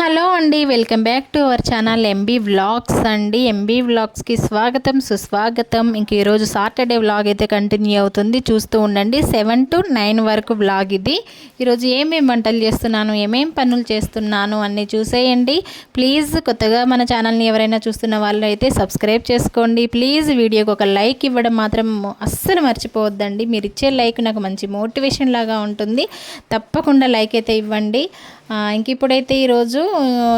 Hello అండి welcome back to our channel MB vlogs అండి. MB వ్లాగ్స్కి స్వాగతం సుస్వాగతం. ఇంక ఈరోజు సాటర్డే వ్లాగ్ అయితే కంటిన్యూ అవుతుంది. చూస్తూ ఉండండి. సెవెన్ టు నైన్ వరకు వ్లాగ్ ఇది. ఈరోజు ఏమేమి వంటలు చేస్తున్నాను ఏమేం పనులు చేస్తున్నాను అన్నీ చూసేయండి. ప్లీజ్ కొత్తగా మన ఛానల్ని ఎవరైనా చూస్తున్న వాళ్ళు అయితే సబ్స్క్రైబ్ చేసుకోండి. ప్లీజ్ వీడియోకి ఒక లైక్ ఇవ్వడం మాత్రం అస్సలు మర్చిపోవద్దండి. మీరు ఇచ్చే లైక్ నాకు మంచి మోటివేషన్ లాగా ఉంటుంది. తప్పకుండా లైక్ అయితే ఇవ్వండి. ఇంక ఇప్పుడైతే ఈరోజు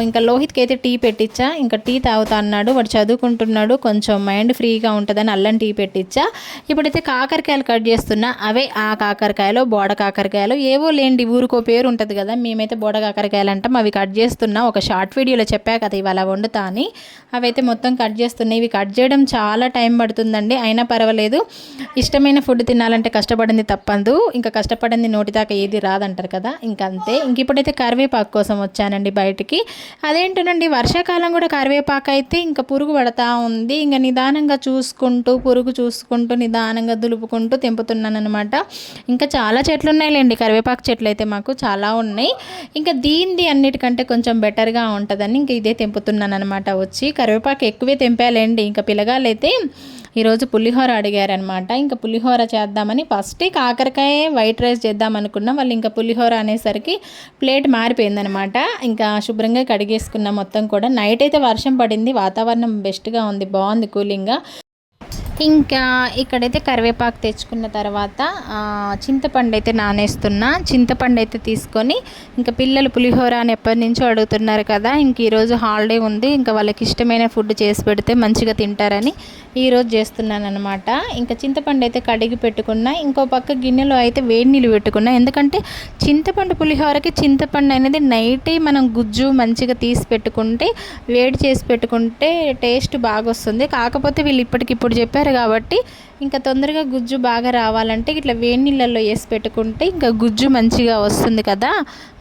ఇంకా లోహిత్కి అయితే టీ పెట్టించా ఇంకా టీ తాగుతా అన్నాడు. వాడు చదువుకుంటున్నాడు. కొంచెం మైండ్ ఫ్రీగా ఉంటుందని అల్లం టీ పెట్టించా ఇప్పుడైతే కాకరకాయలు కట్ చేస్తున్నా. అవే ఆ కాకరకాయలు బోడ కాకరకాయలు ఏవో లేండి ఊరికో పేరు ఉంటుంది కదా. మేమైతే బోడ కాకరకాయలు అంటాం. అవి కట్ చేస్తున్నా. ఒక షార్ట్ వీడియోలో చెప్పా కదా ఇవాళ వండుతా అని. అవైతే మొత్తం కట్ చేస్తున్నాయి ఇవి కట్ చేయడం చాలా టైం పడుతుందండి. అయినా పర్వాలేదు. ఇష్టమైన ఫుడ్ తినాలంటే కష్టపడింది తప్పదు. ఇంకా కష్టపడింది నోటి దాకా ఏది రాదంటారు కదా. ఇంకంతే. అంతే ఇంక ఇప్పుడైతే కరివేపాకు కోసం వచ్చానండి బయట బయటికి అదేంటోనండి వర్షాకాలం కూడా కరివేపాకు అయితే ఇంకా పురుగు పడతా ఉంది. ఇంకా నిదానంగా చూసుకుంటూ పురుగు చూసుకుంటూ నిదానంగా దులుపుకుంటూ తెంపుతున్నాను అనమాట ఇంకా చాలా చెట్లు ఉన్నాయిలేండి కరివేపాకు చెట్లు అయితే మాకు చాలా ఉన్నాయి. ఇంకా దీనిది అన్నిటికంటే కొంచెం బెటర్గా ఉంటుందని ఇంకా ఇదే తెంపుతున్నాను అనమాట వచ్చి కరివేపాకు ఎక్కువే తెంపాలండి. ఇంకా పిల్లగాలైతే ఈరోజు పులిహోర అడిగారనమాట ఇంకా పులిహోర చేద్దామని ఫస్ట్ కాకరకాయ వైట్ రైస్ చేద్దాం అనుకున్నాం. వాళ్ళు ఇంకా పులిహోర అనేసరికి ప్లేట్ మారిపోయిందనమాట ఇంకా శుభ్రంగా కడిగేసుకున్నాం మొత్తం కూడా. నైట్ అయితే వర్షం పడింది. వాతావరణం బెస్ట్గా ఉంది. బాగుంది కూలింగ్గా ఇంకా ఇక్కడైతే కరివేపాకు తెచ్చుకున్న తర్వాత చింతపండు అయితే నానేస్తున్నా. చింతపండు అయితే తీసుకొని ఇంకా పిల్లలు పులిహోర అని ఎప్పటి నుంచో అడుగుతున్నారు కదా ఇంక ఈరోజు హాలిడే ఉంది ఇంకా వాళ్ళకి ఇష్టమైన ఫుడ్ చేసి పెడితే మంచిగా తింటారని ఈరోజు చేస్తున్నాను అనమాట ఇంకా చింతపండు అయితే కడిగి పెట్టుకున్నా ఇంకో పక్క గిన్నెలో అయితే వేడి నీళ్ళు పెట్టుకున్నా. ఎందుకంటే చింతపండు పులిహోరకి చింతపండు అనేది నైటే మనం గుజ్జు మంచిగా తీసి పెట్టుకుంటే వేడి చేసి పెట్టుకుంటే టేస్ట్ బాగా వస్తుంది కాకపోతే వీళ్ళు ఇప్పటికిప్పుడు చెప్పారు కాబట్టి ఇంకా తొందరగా గుజ్జు బాగా రావాలంటే ఇట్లా వేడి నీళ్ళల్లో వేసి పెట్టుకుంటే ఇంకా గుజ్జు మంచిగా వస్తుంది కదా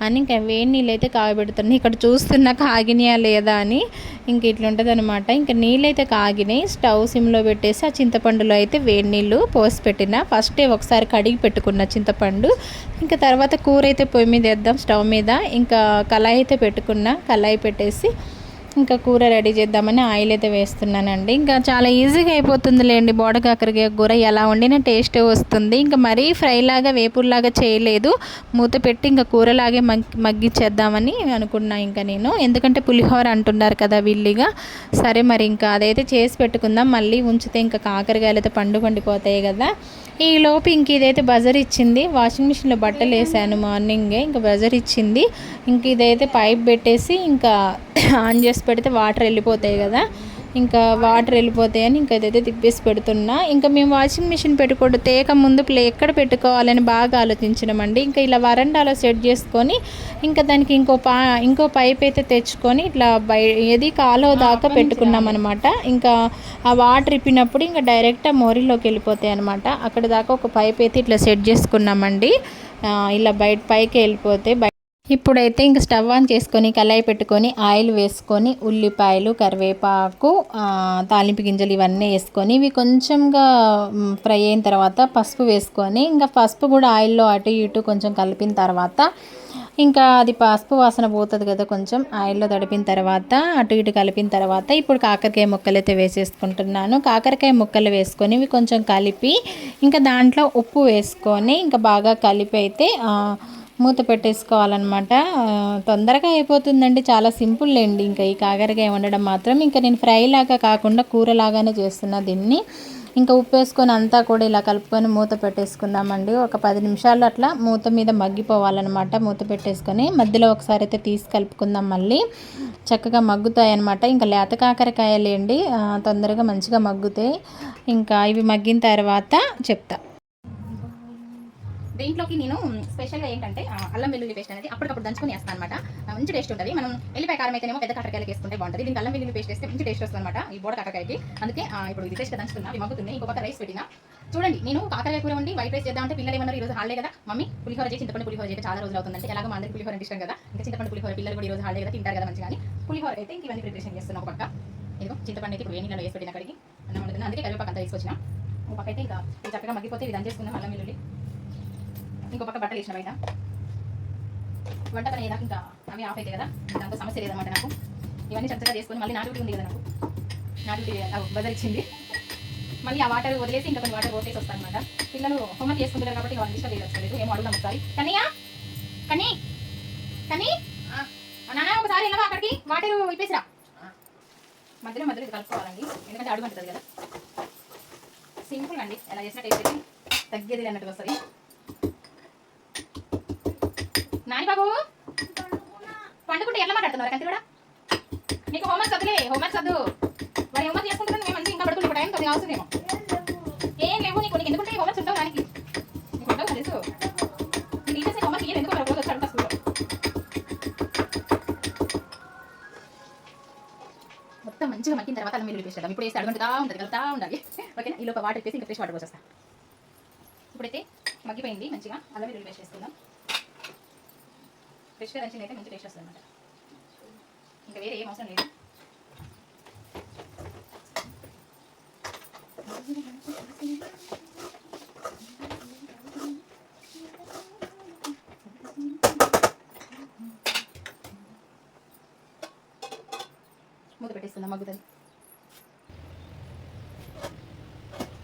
అని ఇంకా వేడి నీళ్ళు అయితే కాగబెడుతున్నాయి ఇక్కడ చూస్తున్నా కాగినాయా లేదా అని ఇంక ఇట్లుంటుంది అనమాట ఇంకా నీళ్ళు అయితే కాగినాయి స్టవ్ సిమ్లో పెట్టేసి ఆ చింతపండులో అయితే వేడి నీళ్ళు పోసి పెట్టిన. ఫస్టే ఒకసారి కడిగి పెట్టుకున్న చింతపండు. ఇంకా తర్వాత కూర అయితే పొయ్యి మీద వేద్దాం స్టవ్ మీద. ఇంకా కళాయి అయితే పెట్టుకున్న. కళాయి పెట్టేసి ఇంకా కూర రెడీ చేద్దామని ఆయిల్ అయితే వేస్తున్నానండి. ఇంకా చాలా ఈజీగా అయిపోతుంది లేండి బోడ కాకరకాయ కూర ఎలా వండినా టేస్ట్ వస్తుంది. ఇంకా మరీ ఫ్రైలాగా వేపుల్లాగా చేయలేదు. మూత పెట్టి ఇంకా కూరలాగే మగ్గి మగ్గిచ్చేద్దామని అనుకున్నా ఇంకా నేను. ఎందుకంటే పులిహోర అంటున్నారు కదా విల్లిగా సరే మరి ఇంకా అదైతే చేసి పెట్టుకుందాం. మళ్ళీ ఉంచితే ఇంకా కాకరకాయలు అయితే పండు పండిపోతాయి కదా. ఈ లోపు ఇంక ఇదైతే బజర్ ఇచ్చింది. వాషింగ్ మిషన్లో బట్టలు వేసాను మార్నింగే. ఇంకా బజర్ ఇచ్చింది. ఇంక ఇదైతే పైప్ పెట్టేసి ఇంకా ఆన్ చేసి పెడితే వాటర్ వెళ్ళిపోతాయి కదా. ఇంకా వాటర్ వెళ్ళిపోతాయని ఇంకా ఇదైతే తిప్పేసి పెడుతున్నా. ఇంకా మేము వాషింగ్ మిషన్ పెట్టుకోవడం తేక ముందు ప్లే ఎక్కడ పెట్టుకోవాలని బాగా ఆలోచించినామండి. ఇంకా ఇలా వరండాలో సెట్ చేసుకొని ఇంకా దానికి ఇంకో పా ఇంకో పైప్ అయితే తెచ్చుకొని ఇట్లా బయ ఏది కాలువ దాకా పెట్టుకున్నాం అనమాట ఇంకా ఆ వాటర్ ఇప్పినప్పుడు ఇంకా డైరెక్ట్ ఆ మోరీలోకి వెళ్ళిపోతాయి అనమాట అక్కడ దాకా ఒక పైప్ అయితే ఇట్లా సెట్ చేసుకున్నామండి. ఇలా బయట పైకి వెళ్ళిపోతే ఇప్పుడైతే ఇంక స్టవ్ ఆన్ చేసుకొని కళాయి పెట్టుకొని ఆయిల్ వేసుకొని ఉల్లిపాయలు కరివేపాకు తాలింపు గింజలు ఇవన్నీ వేసుకొని ఇవి కొంచెంగా ఫ్రై అయిన తర్వాత పసుపు వేసుకొని ఇంకా పసుపు కూడా ఆయిల్లో అటు ఇటు కొంచెం కలిపిన తర్వాత ఇంకా అది పసుపు వాసన పోతుంది కదా కొంచెం ఆయిల్లో తడిపిన తర్వాత అటు ఇటు కలిపిన తర్వాత ఇప్పుడు కాకరకాయ ముక్కలు అయితే వేసేసుకుంటున్నాను. కాకరకాయ ముక్కలు వేసుకొని ఇవి కొంచెం కలిపి ఇంకా దాంట్లో ఉప్పు వేసుకొని ఇంకా బాగా కలిపి అయితే మూత పెట్టేసుకోవాలన్నమాట. తొందరగా అయిపోతుందండి. చాలా సింపుల్ లేండి ఇంకా ఈ కాకరకాయ వండడం మాత్రం. ఇంకా నేను ఫ్రై లాగా కాకుండా కూరలాగానే చేస్తున్నా దీన్ని. ఇంకా ఉప్పు వేసుకొని అంతా కూడా ఇలా కలుపుకొని మూత పెట్టేసుకుందామండి. ఒక పది నిమిషాలు అట్లా మూత మీద మగ్గిపోవాలన్నమాట. మూత పెట్టేసుకొని మధ్యలో ఒకసారి అయితే తీసి కలుపుకుందాం మళ్ళీ. చక్కగా మగ్గుతాయి అనమాట ఇంకా లేత కాకరకాయలేండి తొందరగా మంచిగా మగ్గుతాయి. ఇంకా ఇవి మగ్గిన తర్వాత చెప్తా. దీంట్లోకి నేను స్పెషల్గా ఏంటంటే ఆ, అల్లం వెల్లుల్లి పేస్ట్ అనేది అప్పటికప్పుడు దంచుకొని వేస్తాను అనమాట మంచి టేస్ట్ ఉంటుంది. మనం ఎల్లిపాయ కారం అయితేనేమో పెద్ద కాకరకాయలకి వేసుకుంటే బాగుంటుంది. దీనికి అల్లం వెల్లుల్లి పేస్ట్ వేస్తే మంచి టేస్ట్ వస్తుంది అనమాట ఈ బోడ కాకరకాయకి. అందుకే ఇప్పుడు ఇది ఫ్రెష్గా దంచుకున్నా అవి మగ్గుతున్నాయి. ఇంకో పక్క రైస్ పెట్టినా. చూడండి నేను కాకరకాయ కూర ఉండి వైట్ రైస్ చేద్దామంటే పిల్లలు ఏమన్నారు ఈ రోజు హాలే కదా? మమ్మీ పులిహోర చేసి చింతపండు పులిహోర చేసి చాలా రోజులు అవుతుందంటే. ఎలాగ మా అందరికి పులిహోర అంటే ఇష్టం కదా? ఇంకా చింతపండు పులిహోర పిల్లలు కూడా ఈ రోజు హాలే కదా తింటారు కదా మంచిగా పులిహోర అయితే ఇంక ఇవన్నీ ప్రిపరేషన్ చేస్తున్నా ఒక పక్క. ఇదిగో చింతపండు అయితే ఇప్పుడు ఏ నీళ్ళలో వేసి పెట్టిన అక్కడికి అన్నం అందుకే కరివేపాకు అంతా తీసుకొచ్చిన. ఒక పక్క అయితే ఇంకా ఇది చక్కగా మగ్గిపోతే ఇది దంచేసుకుందాం అల్లం వెల్లుల్లి. ఇంకో పక్క బట్టలు వేసిన బయట. వంట పని ఏదాకా ఇంకా అవి ఆఫ్ అవుతాయి కదా దాంతో సమస్య లేదన్నమాట నాకు. ఇవన్నీ చక్కగా చేసుకొని మళ్ళీ నా డ్యూటీ ఉంది కదా నాకు. నా డ్యూటీ ఇచ్చింది. మళ్ళీ ఆ వాటర్ వదిలేసి ఇంకా కొన్ని వాటర్ పోసేసి వస్తాను అనమాట పిల్లలు హోంవర్క్ చేసుకుంటారు కాబట్టి వాళ్ళు ఇష్టం లేదు వచ్చలేదు ఏమో అడుగుదాం ఒకసారి. కనీయా కన్నీ కన్నీ నాన్న ఒకసారి వెళ్ళవా అక్కడికి? వాటర్ ఇప్పేసిరా. మధ్యలో మధ్యలో ఇది కలుపుకోవాలండి. ఎందుకంటే అడుగు అంటుంది కదా. సింపుల్ అండి. ఎలా చేసిన టేస్ట్ అయితే తగ్గేది అన్నట్టు వస్తుంది. బాబు? పండుకుంటే ఎట్లా మాట్లాడుతున్నారు? కంటి కూడా నీకు హోంవర్క్ వద్దులే హోంవర్క్ వద్దు మరి హోంవర్క్ చేసుకుంటున్నాను మేము మంచి ఇంకా పడుకుని టైం కొద్దిగా అవసరమేమో ఏం లేవు నీకు నీకు ఎందుకుంటే హోంవర్క్ ఉంటావు దానికి? నీకు ఉంటావు తెలుసు. టీచర్స్ హోంవర్క్ ఇయ్యలేదు ఎందుకు రోజు వచ్చి అడుగుతా స్కూల్లో. మొత్తం మంచిగా మగ్గిన తర్వాత అల్లం వెల్లుల్లి పేస్ట్ ఇప్పుడు వేసి అడుగుంటా ఉంటుంది కలుపుతా ఉండాలి. ఓకేనా? ఈ లోపల వాటర్ వేసి ఇంకా ఫ్రెష్ వాటర్ పోసేస్తా. ఇప్పుడైతే మగ్గిపోయింది మంచిగా అలా మీరు పేస్ట్ ఫ్రెష్గా దంచింది అయితే మంచి టేస్ట్ వస్తుంది అనమాట ఇంకా వేరే ఏం అవసరం లేదు. మూత పెట్టేస్తుందా మగ్గుతుంది.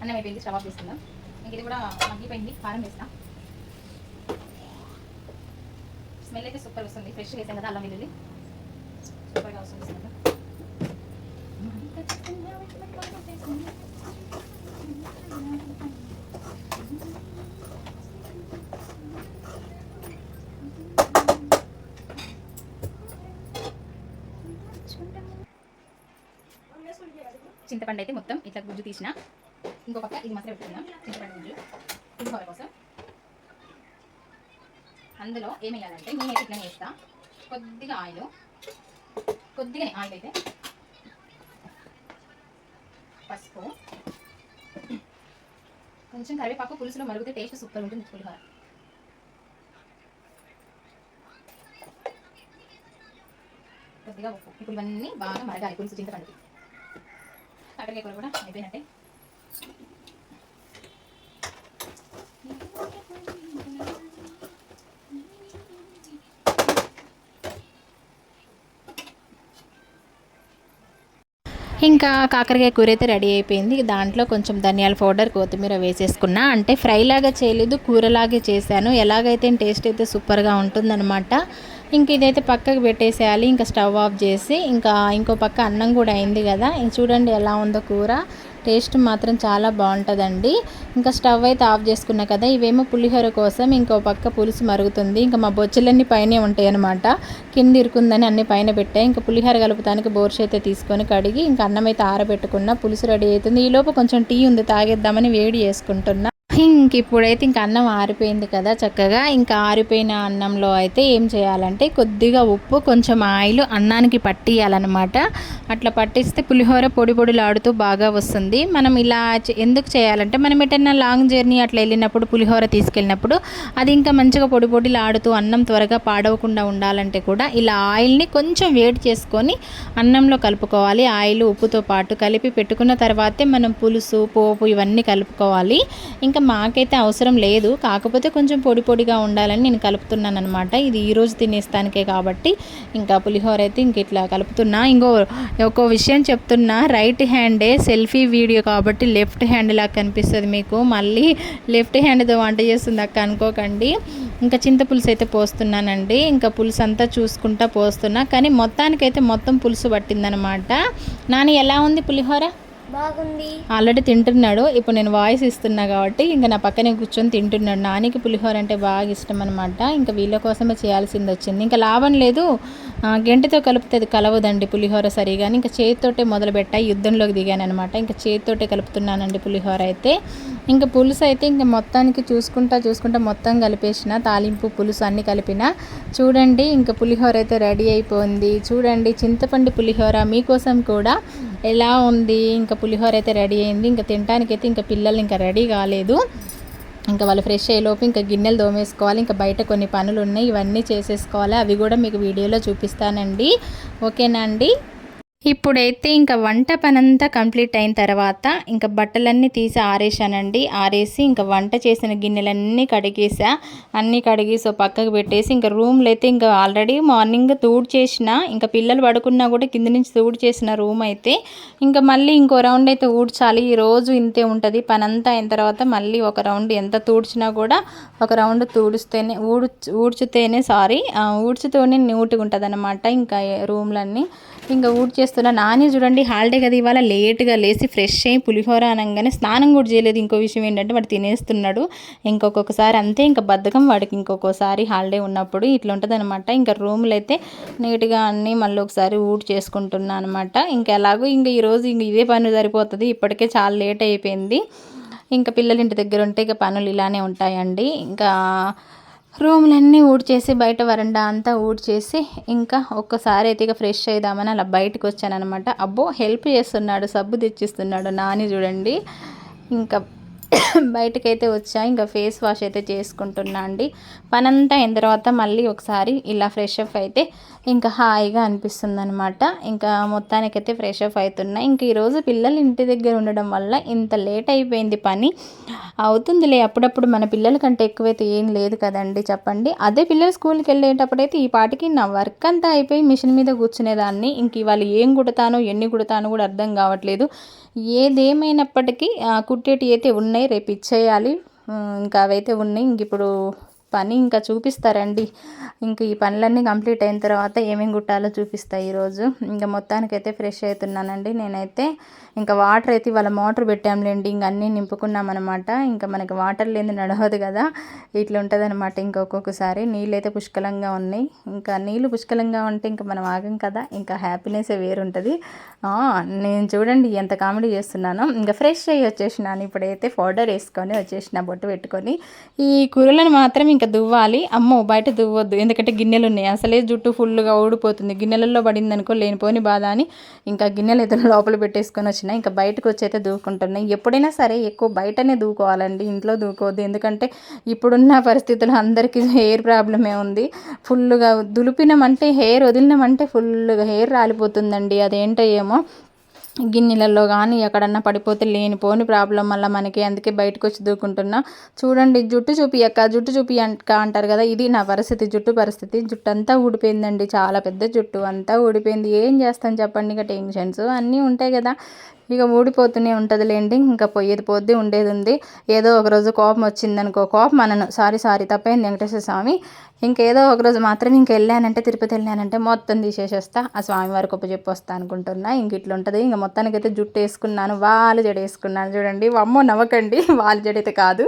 అన్నం అయిపోయింది స్టవ్ ఆఫ్ చేస్తుందా ఇంక ఇది కూడా మగ్గిపోయింది కారం వేస్తాను స్మెల్ అయితే సూపర్ వస్తుంది ఫ్రెష్ వేసాం కదా అల్లం వెల్లుల్లి. సూపర్గా వస్తుంది స్మెల్. చింతపండు అయితే మొత్తం ఇట్లా గుజ్జు తీసిన. ఇంకో పక్క ఇది మాత్రం పెట్టుకుందాం. చింతపండు గుజ్జు పులిహోర కోసం అందులో ఏం వేయాలంటే నేనైతే ఇట్లా వేస్తా. కొద్దిగా ఆయిల్. కొద్దిగా ఆయిల్ అయితే పసుపు. కొంచెం కరివేపాకు పులుసులో మరుగుతే టేస్ట్ సూపర్ ఉంటుంది పులిహోర. కొద్దిగా ఉప్పు. ఇప్పుడు ఇవన్నీ బాగా మరగాలి. పులుసు చింతపండుకి అక్కడికి కూర కూడా అయిపోయినట్టే. ఇంకా కాకరకాయ కూర అయితే రెడీ అయిపోయింది. దాంట్లో కొంచెం ధనియాల పౌడర్ కొత్తిమీర వేసేసుకున్నా. అంటే ఫ్రైలాగా చేయలేదు కూరలాగే చేశాను. ఎలాగైతే టేస్ట్ అయితే సూపర్గా ఉంటుందన్నమాట. ఇంక ఇదైతే పక్కకు పెట్టేసేయాలి. ఇంకా స్టవ్ ఆఫ్ చేసి ఇంకా ఇంకో పక్క అన్నం కూడా అయింది కదా. చూడండి ఎలా ఉందో కూర. టేస్ట్ మాత్రం చాలా బాగుంటుందండి. ఇంకా స్టవ్ అయితే ఆఫ్ చేసుకున్నా కదా ఇవేమో పులిహోర కోసం ఇంకో పక్క పులుసు మరుగుతుంది. ఇంకా మా బొచ్చలన్నీ పైనే ఉంటాయి అనమాట కింద ఇరుకుందని అన్ని పైన పెట్టాయి ఇంకా పులిహోర కలుపుతానికి బోర్ష అయితే తీసుకొని కడిగి ఇంకా అన్నం అయితే ఆరబెట్టుకున్న పులుసు రెడీ అవుతుంది. ఈ కొంచెం టీ ఉంది తాగేద్దామని వేడి చేసుకుంటున్నా. ఇంక ఇప్పుడైతే ఇంకా అన్నం ఆరిపోయింది కదా చక్కగా. ఇంకా ఆరిపోయిన అన్నంలో అయితే ఏం చేయాలంటే కొద్దిగా ఉప్పు కొంచెం ఆయిల్ అన్నానికి పట్టియాలన్నమాట. అట్లా పట్టిస్తే పులిహోర పొడి పొడిలాడుతూ బాగా వస్తుంది. మనం ఇలా ఎందుకు చేయాలంటే మనం ఎటైనా లాంగ్ జర్నీ అట్లా వెళ్ళినప్పుడు పులిహోర తీసుకెళ్ళినప్పుడు అది ఇంకా మంచిగా పొడి పొడిలాడుతూ అన్నం త్వరగా పాడవకుండా ఉండాలంటే కూడా ఇలా ఆయిల్ని కొంచెం వేడి చేసుకొని అన్నంలో కలుపుకోవాలి. ఆయిల్ ఉప్పుతో పాటు కలిపి పెట్టుకున్న తర్వాతే మనం పులుసు పోపు ఇవన్నీ కలుపుకోవాలి. ఇంకా మాకైతే అవసరం లేదు. కాకపోతే కొంచెం పొడి పొడిగా ఉండాలని నేను కలుపుతున్నాను అనమాట ఇది ఈరోజు తినేస్తానికే కాబట్టి ఇంకా పులిహోర అయితే ఇంక ఇట్లా కలుపుతున్నా. ఇంకో ఒక విషయం చెప్తున్నా. రైట్ హ్యాండే సెల్ఫీ వీడియో కాబట్టి లెఫ్ట్ హ్యాండ్ లాగా కనిపిస్తుంది మీకు. మళ్ళీ లెఫ్ట్ హ్యాండ్తో వంట చేస్తుంది అక్క అనుకోకండి. ఇంకా చింతపులుసు అయితే పోస్తున్నానండి. ఇంకా పులుసు అంతా చూసుకుంటా పోస్తున్నా. కానీ మొత్తానికైతే మొత్తం పులుసు పట్టిందనమాట నాని ఎలా ఉంది పులిహోర? బాగుంది. ఆల్రెడీ తింటున్నాడు. ఇప్పుడు నేను వాయిస్ ఇస్తున్నా కాబట్టి ఇంకా నా పక్కనే కూర్చొని తింటున్నాడు. నానికి పులిహోర అంటే బాగా ఇష్టం అనమాట ఇంకా వీళ్ళ కోసమే చేయాల్సింది వచ్చింది. ఇంకా లాభం లేదు. గెంటతో కలిపితే అది కలవదండి పులిహోర సరిగా ఇంకా చేతితోటే మొదలు పెట్టా యుద్ధంలోకి దిగాను అనమాట ఇంకా చేతితోటే కలుపుతున్నానండి పులిహోర అయితే. ఇంకా పులుసు అయితే ఇంకా మొత్తానికి చూసుకుంటా చూసుకుంటా మొత్తం కలిపేసిన తాలింపు పులుసు అన్ని కలిపిన. చూడండి ఇంకా పులిహోర అయితే రెడీ అయిపోయింది. చూడండి చింతపండు పులిహోర మీకోసం కూడా ఎలా ఉంది? ఇంకా పులిహోర అయితే రెడీ అయింది. ఇంకా తినటానికైతే ఇంకా పిల్లలు ఇంకా రెడీ కాలేదు. ఇంకా వాళ్ళు ఫ్రెష్ అయ్యేలోపు ఇంకా గిన్నెలు దోమేసుకోవాలి ఇంకా బయట కొన్ని పనులు ఉన్నాయి ఇవన్నీ చేసేసుకోవాలి. అవి కూడా మీకు వీడియోలో చూపిస్తానండి. ఓకేనా అండి? ఇప్పుడైతే ఇంకా వంట పనంతా కంప్లీట్ అయిన తర్వాత ఇంకా బట్టలన్నీ తీసి ఆరేసానండి ఆరేసి ఇంకా వంట చేసిన గిన్నెలన్నీ కడిగేసా. అన్నీ కడిగేసి పక్కకు పెట్టేసి ఇంకా రూమ్లో అయితే ఇంకా ఆల్రెడీ మార్నింగ్ తూడు చేసిన ఇంకా పిల్లలు పడుకున్నా కూడా కింద నుంచి తూడు చేసిన రూమ్ అయితే. ఇంకా మళ్ళీ ఇంకో రౌండ్ అయితే ఊడ్చాలి. ఈ రోజు ఇంతే ఉంటుంది. పనంతా అయిన తర్వాత మళ్ళీ ఒక రౌండ్ ఎంత తూడ్చినా కూడా ఒక రౌండ్ తూడిస్తేనే ఊడ్చు ఊడ్చితేనే సారీ ఊడ్చుతూనే నీట్గా ఉంటుంది అనమాట ఇంకా రూమ్లన్నీ. ఇంకా ఊడ్చేస్తున్నా నాని చూడండి హాలిడే కదా ఇవాళ లేట్గా లేచి ఫ్రెష్ అయ్యి పులిహోర అనగానే స్నానం కూడా చేయలేదు. ఇంకో విషయం ఏంటంటే వాడు తినేస్తున్నాడు. ఇంకొకసారి అంతే ఇంకా బద్ధకం వాడికి ఇంకొకసారి హాలిడే ఉన్నప్పుడు ఇట్లా ఉంటుంది అనమాట ఇంకా రూమ్లు అయితే నీట్గా అన్నీ మళ్ళీ ఒకసారి ఊడ్ చేసుకుంటున్నా అనమాట ఇంకా ఎలాగో ఇంకా ఈరోజు ఇంక ఇదే పని సరిపోతుంది. ఇప్పటికే చాలా లేట్ అయిపోయింది. ఇంకా పిల్లలు ఇంటి దగ్గర ఉంటే ఇక పనులు ఇలానే ఉంటాయండి. ఇంకా రూమ్లన్నీ ఊడ్చేసి బయట వరండా అంతా ఊడ్చేసి ఇంకా ఒక్కసారి అయితే ఇక ఫ్రెష్ అయిదామని అలా బయటకు వచ్చానమాట అబ్బో హెల్ప్ చేస్తున్నాడు సబ్బు తెచ్చిస్తున్నాడు నాని చూడండి. ఇంకా బయటకైతే వచ్చా ఇంకా ఫేస్ వాష్ అయితే చేసుకుంటున్నా అండి. పనంతా అయిన తర్వాత మళ్ళీ ఒకసారి ఇలా ఫ్రెష్ అప్ అయితే ఇంకా హాయిగా అనిపిస్తుంది అనమాట ఇంకా మొత్తానికైతే ఫ్రెష్ అప్ అవుతున్నాయి ఇంక ఈరోజు పిల్లలు ఇంటి దగ్గర ఉండడం వల్ల ఇంత లేట్ అయిపోయింది పని. అవుతుందిలే అప్పుడప్పుడు మన పిల్లల కంటే ఎక్కువైతే ఏం లేదు కదండి చెప్పండి. అదే పిల్లలు స్కూల్కి వెళ్ళేటప్పుడైతే ఈ పాటికి నా వర్క్ అంతా అయిపోయి మిషన్ మీద కూర్చునేదాన్ని. ఇంక ఇవాళ ఏం కుడతానో ఎన్ని కుడతానో కూడా అర్థం కావట్లేదు. ఏదేమైనప్పటికీ కుట్టేటి అయితే ఉన్నాయి. రేపు ఇచ్చేయాలి. ఇంకా అవైతే ఉన్నాయి. ఇంక ఇప్పుడు పని ఇంకా చూపిస్తారండి. ఇంక ఈ పనులన్నీ కంప్లీట్ అయిన తర్వాత ఏమేమి కుట్టాలో చూపిస్తాయి ఈరోజు. ఇంకా మొత్తానికైతే ఫ్రెష్ అవుతున్నానండి నేనైతే. ఇంకా వాటర్ అయితే ఇవాళ మోటార్ పెట్టాంలేండి ఇంక అన్నీ నింపుకున్నామన్నమాట. ఇంకా మనకి వాటర్ లేని నడవదు కదా ఇట్లా ఉంటుంది అనమాట ఇంకొకసారి నీళ్ళు అయితే పుష్కలంగా ఉన్నాయి. ఇంకా నీళ్ళు పుష్కలంగా ఉంటే ఇంకా మనం ఆగం కదా ఇంకా హ్యాపీనెస్ వేరుంటుంది. నేను చూడండి ఎంత కామెడీ చేస్తున్నాను. ఇంకా ఫ్రెష్ అయ్యి వచ్చేసినాను. ఇప్పుడైతే పౌడర్ వేసుకొని వచ్చేసిన బొట్టు పెట్టుకొని. ఈ కూరలను మాత్రం ఇంకా దువ్వాలి. అమ్మో బయట దువ్వద్దు. ఎందుకంటే గిన్నెలు ఉన్నాయి అసలే జుట్టు ఫుల్గా ఊడిపోతుంది. గిన్నెలలో పడింది అనుకో లేనిపోని బాధ అని ఇంకా గిన్నెలు అయితే లోపల పెట్టేసుకొని వచ్చిన. ఇంకా బయటకు వచ్చి అయితే దూకుంటున్నాయి ఎప్పుడైనా సరే ఎక్కువ బయటనే దూకోవాలండి. ఇంట్లో దూకోవద్దు. ఎందుకంటే ఇప్పుడున్న పరిస్థితులు అందరికీ హెయిర్ ప్రాబ్లమే ఉంది. ఫుల్గా దులిపినామంటే హెయిర్ వదిలినామంటే ఫుల్గా హెయిర్ రాలిపోతుందండి. అదేంటో ఏమో. గిన్నెలలో కానీ ఎక్కడన్నా పడిపోతే లేనిపోని ప్రాబ్లం మళ్ళీ మనకి అందుకే బయటకు వచ్చి దూకుంటున్నా. చూడండి జుట్టు చూపియక్క జుట్టు చూపియక్క అంటారు కదా ఇది నా పరిస్థితి జుట్టు పరిస్థితి. జుట్టు అంతా ఊడిపోయిందండి చాలా పెద్ద జుట్టు అంతా ఊడిపోయింది. ఏం చేస్తాను చెప్పండి ఇక టెన్షన్స్ అన్నీ ఉంటాయి కదా. ఇక ఊడిపోతూనే ఉంటుందిలేండి. ఇంకా పోయేది పోద్ది ఉండేది ఉంది. ఏదో ఒకరోజు కోపం వచ్చిందనుకో కోపం అనను. సారీ సారీ తప్పైంది వెంకటేశ్వర స్వామి. ఇంకేదో ఒకరోజు మాత్రం ఇంక వెళ్ళానంటే తిరుపతి వెళ్ళానంటే మొత్తం తీసేసేస్తా. ఆ స్వామి వారికి చెప్పి వస్తా అనుకుంటున్నా. ఇంక ఇట్లా ఉంటుంది ఇంక మొత్తానికైతే జుట్టు వేసుకున్నాను వాళ్ళు జడ వేసుకున్నాను చూడండి అమ్మో నవ్వకండి. వాళ్ళు జడైతే కాదు.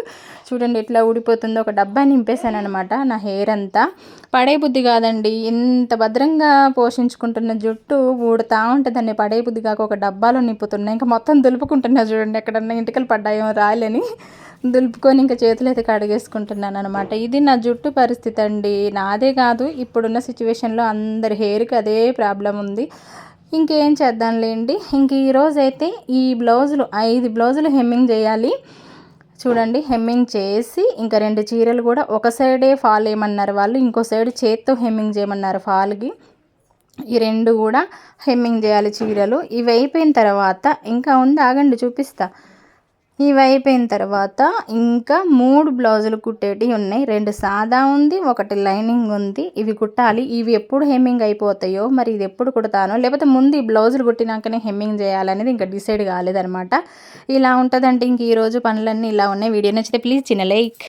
చూడండి ఎట్లా ఊడిపోతుందో ఒక డబ్బా నింపేశాను అనమాట నా హెయిర్ అంతా. పడే బుద్ధి కాదండి. ఇంత భద్రంగా పోషించుకుంటున్న జుట్టు ఊడుతూ ఉంటుందండి. పడే బుద్ధి కాక ఒక డబ్బాలో నింపుతున్నా. ఇంకా మొత్తం దులుపుకుంటున్నా చూడండి ఎక్కడన్నా ఇంటికలు పడ్డాయేమో రాయలని దులుపుకొని ఇంకా చేతులు అయితే కడిగేసుకుంటున్నాను అనమాట ఇది నా జుట్టు పరిస్థితి అండి. నాదే కాదు ఇప్పుడున్న సిచ్యువేషన్లో అందరి హెయిర్కి అదే ప్రాబ్లం ఉంది. ఇంకేం చేద్దాంలేండి? ఇంక ఈరోజైతే ఈ బ్లౌజులు ఐదు బ్లౌజులు హెమ్మింగ్ చేయాలి. చూడండి హెమ్మింగ్ చేసి ఇంకా రెండు చీరలు కూడా ఒక సైడే ఫాల్ వేయమన్నారు వాళ్ళు ఇంకో సైడ్ చేత్తో హెమ్మింగ్ చేయమన్నారు ఫాల్కి. ఈ రెండు కూడా హెమ్మింగ్ చేయాలి చీరలు. ఇవి అయిపోయిన తర్వాత ఇంకా ఉంది ఆగండి చూపిస్తా. ఇవి అయిపోయిన తర్వాత ఇంకా మూడు బ్లౌజులు కుట్టేటివి ఉన్నాయి. రెండు సాదా ఉంది ఒకటి లైనింగ్ ఉంది. ఇవి కుట్టాలి. ఇవి ఎప్పుడు హెమ్మింగ్ అయిపోతాయో మరి ఇది ఎప్పుడు కుడతానో లేకపోతే ముందు ఈ బ్లౌజులు కుట్టినాకనే హెమ్మింగ్ చేయాలనేది ఇంకా డిసైడ్ కాలేదనమాట ఇలా ఉంటుందంటే ఇంక ఈరోజు పనులన్నీ ఇలా ఉన్నాయి. వీడియో నచ్చితే ప్లీజ్ చిన్న లైక్.